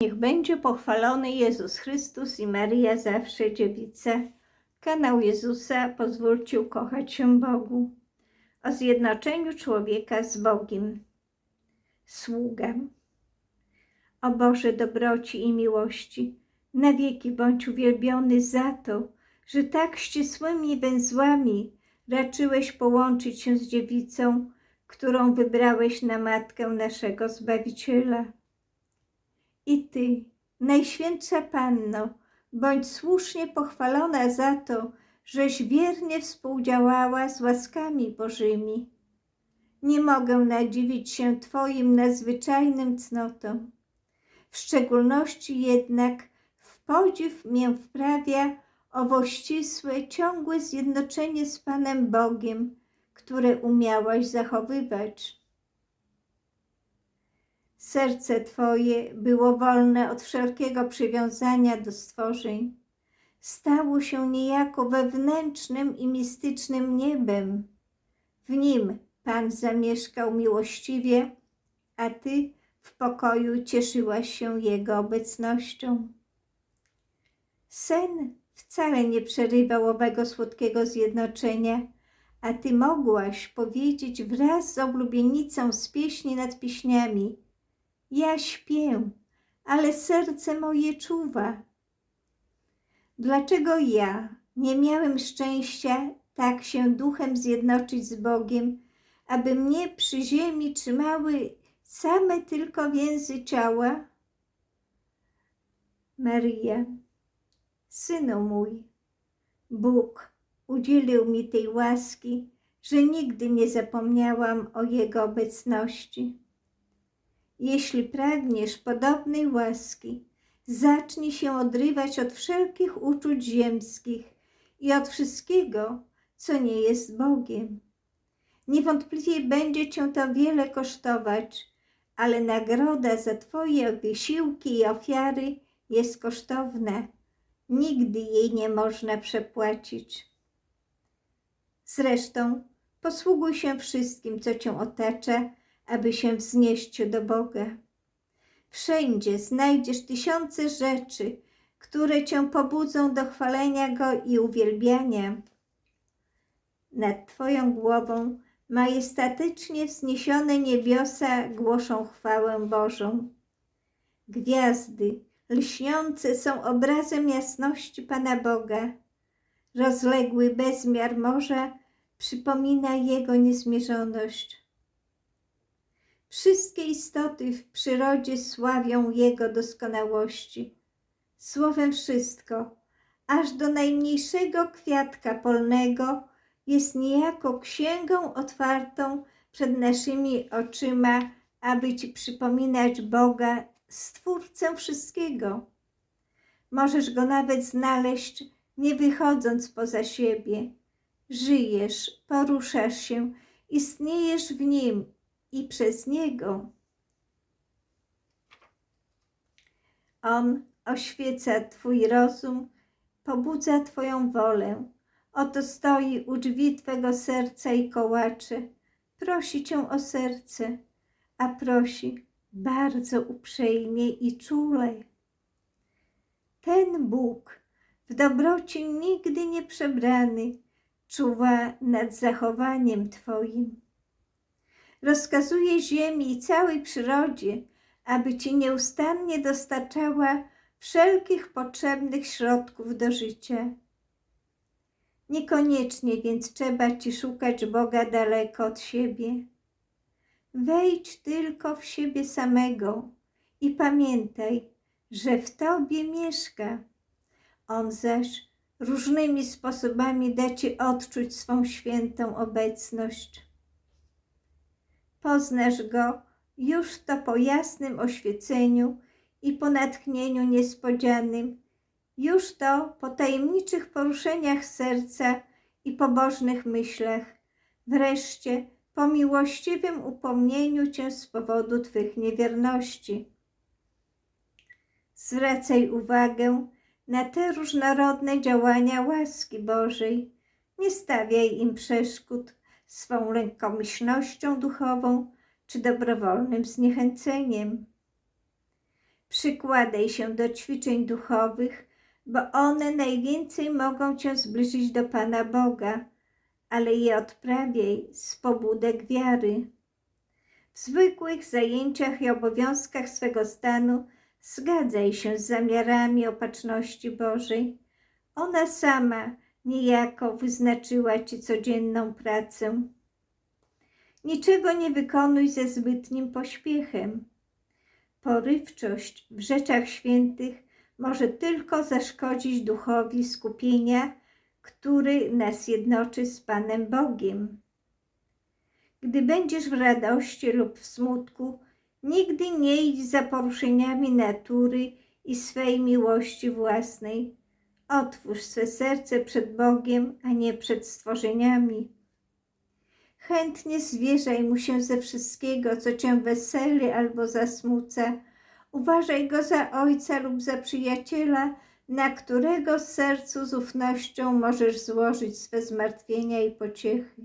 Niech będzie pochwalony Jezus Chrystus i Maria zawsze dziewica. Kanał Jezusa pozwólcie ukochać się Bogu. O zjednoczeniu człowieka z Bogiem. Sługa. O Boże dobroci i miłości, na wieki bądź uwielbiony za to, że tak ścisłymi węzłami raczyłeś połączyć się z dziewicą, którą wybrałeś na matkę naszego Zbawiciela. I Ty, Najświętsza Panno, bądź słusznie pochwalona za to, żeś wiernie współdziałała z łaskami Bożymi. Nie mogę nadziwić się Twoim nadzwyczajnym cnotom. W szczególności jednak w podziw mię wprawia owo ścisłe, ciągłe zjednoczenie z Panem Bogiem, które umiałaś zachowywać. Serce Twoje było wolne od wszelkiego przywiązania do stworzeń. Stało się niejako wewnętrznym i mistycznym niebem. W nim Pan zamieszkał miłościwie, a Ty w pokoju cieszyłaś się Jego obecnością. Sen wcale nie przerywał owego słodkiego zjednoczenia, a Ty mogłaś powiedzieć wraz z oblubienicą z pieśni nad pieśniami – ja śpię, ale serce moje czuwa. Dlaczego ja nie miałem szczęścia tak się duchem zjednoczyć z Bogiem, aby mnie przy ziemi trzymały same tylko więzy ciała? Maria, synu mój, Bóg udzielił mi tej łaski, że nigdy nie zapomniałam o Jego obecności. Jeśli pragniesz podobnej łaski, zacznij się odrywać od wszelkich uczuć ziemskich i od wszystkiego, co nie jest Bogiem. Niewątpliwie będzie cię to wiele kosztować, ale nagroda za Twoje wysiłki i ofiary jest kosztowna. Nigdy jej nie można przepłacić. Zresztą posługuj się wszystkim, co Cię otacza, aby się wznieść do Boga. Wszędzie znajdziesz tysiące rzeczy, które Cię pobudzą do chwalenia Go i uwielbiania. Nad Twoją głową majestatycznie wzniesione niebiosa głoszą chwałę Bożą. Gwiazdy lśniące są obrazem jasności Pana Boga. Rozległy bezmiar morza przypomina Jego niezmierzoność. Wszystkie istoty w przyrodzie sławią Jego doskonałości. Słowem wszystko, aż do najmniejszego kwiatka polnego, jest niejako księgą otwartą przed naszymi oczyma, aby Ci przypominać Boga, Stwórcę wszystkiego. Możesz Go nawet znaleźć, nie wychodząc poza siebie. Żyjesz, poruszasz się, istniejesz w Nim i przez Niego. On oświeca Twój rozum, pobudza Twoją wolę. Oto stoi u drzwi Twego serca i kołacze. Prosi Cię o serce, a prosi bardzo uprzejmie i czule. Ten Bóg w dobroci nigdy nie przebrany czuwa nad zachowaniem Twoim rozkazuje ziemi i całej przyrodzie, aby ci nieustannie dostarczała wszelkich potrzebnych środków do życia. Niekoniecznie więc trzeba ci szukać Boga daleko od siebie. Wejdź tylko w siebie samego i pamiętaj, że w tobie mieszka. On zaś różnymi sposobami da ci odczuć swą świętą obecność. Poznasz Go już to po jasnym oświeceniu i po natchnieniu niespodzianym, już to po tajemniczych poruszeniach serca i pobożnych myślach, wreszcie po miłościwym upomnieniu Cię z powodu Twych niewierności. Zwracaj uwagę na te różnorodne działania łaski Bożej. Nie stawiaj im przeszkód, swą lekkomyślnością duchową czy dobrowolnym zniechęceniem. Przykładaj się do ćwiczeń duchowych, bo one najwięcej mogą cię zbliżyć do Pana Boga, ale je odprawiaj z pobudek wiary. W zwykłych zajęciach i obowiązkach swego stanu zgadzaj się z zamiarami opatrzności Bożej. Ona sama niejako wyznaczyła Ci codzienną pracę. Niczego nie wykonuj ze zbytnim pośpiechem. Porywczość w rzeczach świętych może tylko zaszkodzić duchowi skupienia, który nas jednoczy z Panem Bogiem. Gdy będziesz w radości lub w smutku, nigdy nie idź za poruszeniami natury i swej miłości własnej. Otwórz swe serce przed Bogiem, a nie przed stworzeniami. Chętnie zwierzaj mu się ze wszystkiego, co cię weseli albo zasmuca. Uważaj go za ojca lub za przyjaciela, na którego sercu z ufnością możesz złożyć swe zmartwienia i pociechy.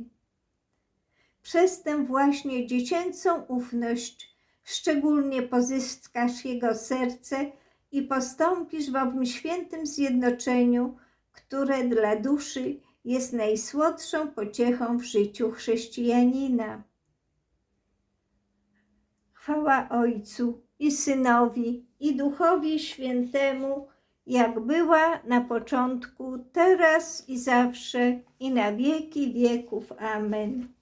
Przez tę właśnie dziecięcą ufność szczególnie pozyskasz jego serce i postąpisz w owym świętym zjednoczeniu, które dla duszy jest najsłodszą pociechą w życiu chrześcijanina. Chwała Ojcu i Synowi i Duchowi Świętemu, jak była na początku, teraz i zawsze, i na wieki wieków. Amen.